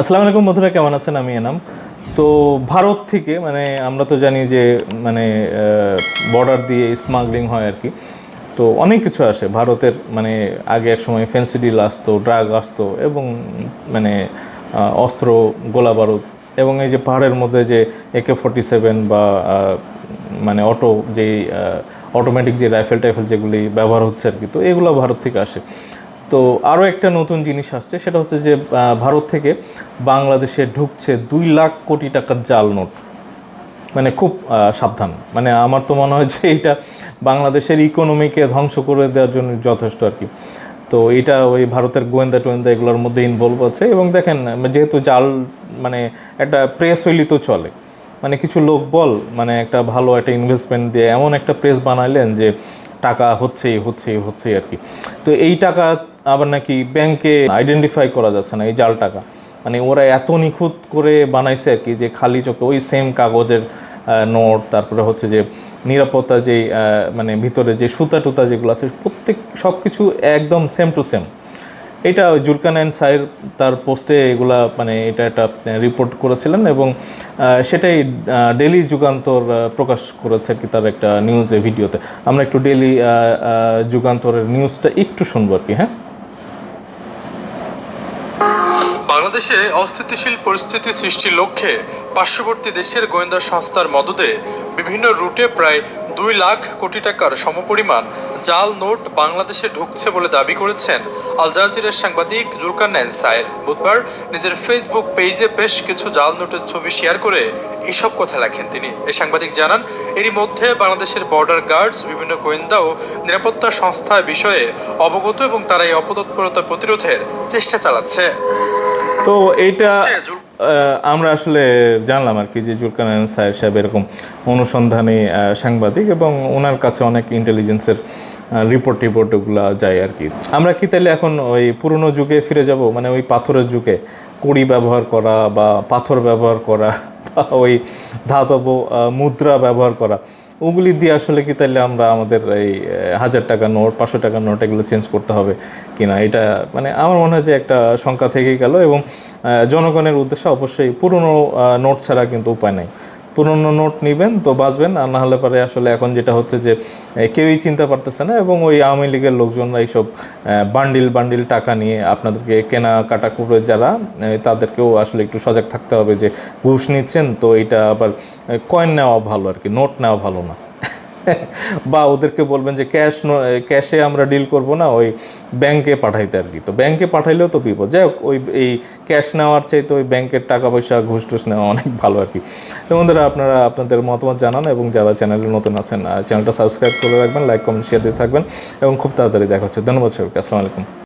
আসসালামু আলাইকুম বন্ধুরা, কেমন আছেন? আমি এনাম। তো ভারত থেকে মানে আমরা তো জানি যে মানে বর্ডার দিয়ে স্মাগলিং হয় আর কি। তো অনেক কিছু আসে। ভারতের মানে আগে এক সময় ফেন্সি ডিল আসতো ড্রাগ আসতো এবং মানে অস্ত্র, গোলা বারুদ এবং এই যে পাহাড়ের মধ্যে যে একে ফোর্টি সেভেন বা মানে অটো যেই অটোমেটিক যে রাইফেল টাইফেল যেগুলি ব্যবহার হচ্ছে আর কি, তো এগুলো ভারত থেকে আসে। তো আরও একটা নতুন জিনিস আসছে, সেটা হচ্ছে যে ভারত থেকে বাংলাদেশে ঢুকছে দুই লাখ কোটি টাকার জাল নোট। মানে খুব সাবধান। মানে আমার তো মনে হয় যে এটা বাংলাদেশের ইকোনমিকে ধ্বংস করে দেওয়ার জন্য যথেষ্ট আর কি। তো এটা ওই ভারতের গোয়েন্দা টোয়েন্দা এগুলোর মধ্যে ইনভলভ আছে এবং দেখেন, যেহেতু জাল মানে একটা প্রেস হইলি তো চলে। মানে কিছু লোক বল মানে একটা ভালো একটা ইনভেস্টমেন্ট দিয়ে এমন একটা প্রেস বানাইলেন যে টাকা হচ্ছেই হচ্ছেই হচ্ছেই আর কি। তো এই টাকা আবার নাকি ব্যাংকে আইডেন্টিফাই করা যাচ্ছে না, এই জাল টাকা। মানে ওরা এত নিখুঁত করে বানাইছে আর কি যে খালি চোখে ওই সেম কাগজের নোট, তারপরে হচ্ছে যে নিরাপত্তা যেই মানে ভিতরে যে সুতা টুতা যেগুলো আছে, প্রত্যেক সব কিছু একদম সেম টু সেম এটা জুলকানায়ন সাহের তার পোস্টে এগুলা মানে এটা একটা রিপোর্ট করেছিলেন এবং সেটাই ডেলি যুগান্তর প্রকাশ করেছে কি তার একটা নিউজে ভিডিওতে আমরা একটু ডেলি যুগান্তরের নিউজটা একটু শুনব আর কি হ্যাঁ? বাংলাদেশে অস্থিতিশীল পরিস্থিতি সৃষ্টির লক্ষ্যে পার্শ্ববর্তী দেশের গোয়েন্দা সংস্থার মদদে বিভিন্ন রুটে প্রায় দুই লাখ কোটি টাকার সমপরিমাণ জাল নোট বাংলাদেশে ঢুকছে বলে দাবি করেছেন আল জাজিরার সাংবাদিক জুলকার সায়ের। বুধবার নিজের ফেসবুক পেজে বেশ কিছু জাল নোটের ছবি শেয়ার করে এসব কথা লেখেন তিনি। এই সাংবাদিক জানান, এরই মধ্যে বাংলাদেশের বর্ডার গার্ডস, বিভিন্ন গোয়েন্দা ও নিরাপত্তা সংস্থা বিষয়ে অবগত এবং তারা এই অপতৎপরতা প্রতিরোধের চেষ্টা চালাচ্ছে। তো এইটা আমরা আসলে জানলাম আর কি যে জুলকানায়ন সাহেব সাহেব এরকম অনুসন্ধানী সাংবাদিক এবং ওনার কাছে অনেক ইন্টেলিজেন্সের রিপোর্ট টিপোর্ট ওগুলো যায় আর কি। আমরা কি তাহলে এখন ওই পুরনো যুগে ফিরে যাব? মানে ওই পাথরের যুগে কড়ি ব্যবহার করা বা পাথর ব্যবহার করা বা ওই ধাতব মুদ্রা ব্যবহার করা। ওগুলি দিয়ে আসলে কি তাহলে আমরা আমাদের এই হাজার টাকা নোট, পাঁচশো টাকার নোট এগুলো চেঞ্জ করতে হবে কি না এটা মানে আমার মনে হয় যে একটা শঙ্কা থেকেই গেল এবং জনগণের উদ্দেশ্যে অবশ্যই পুরনো নোট ছাড়া কিন্তু উপায় নাই। পুরনো নোট নেবেন, তো বাঁচবেন, আর না হলে পরে আসলে এখন যেটা হচ্ছে যে কেউই চিনতে পারতেছে না এবং ওই আওয়ামী লীগের লোকজনরা এইসব বান্ডিল বান্ডিল টাকা নিয়ে আপনাদেরকে কেনা কাটা করে যারা তাদেরকেও আসলে একটু সজাগ থাকতে হবে যে, ঘুষ নিচ্ছেন, তো এটা আবার কয়েন নেওয়া ভালো আর কি নোট নেওয়া ভালো না। বা ওদেরকে বলবেন যে ক্যাশ ক্যাশে আমরা ডিল করব না, ওই ব্যাংকে পাঠাইতে আর কি। তো ব্যাংকে পাঠাইলেও তো বিপদ। যাই হোক, ওই এই ক্যাশ নেওয়ার চাইতে ওই ব্যাংকের টাকা পয়সা ঘুষ টুস নেওয়া অনেক ভালো আর কি। তো বন্ধুরা, আপনারা আপনাদের মতামত জানান এবং যারা চ্যানেলে নতুন আছেন চ্যানেলটা সাবস্ক্রাইব করে রাখবেন, লাইক, কমেন্ট শেয়ার দিয়ে থাকবেন এবং খুব তাড়াতাড়ি দেখা হচ্ছে। ধন্যবাদ সবাইকে, আসসালামু আলাইকুম।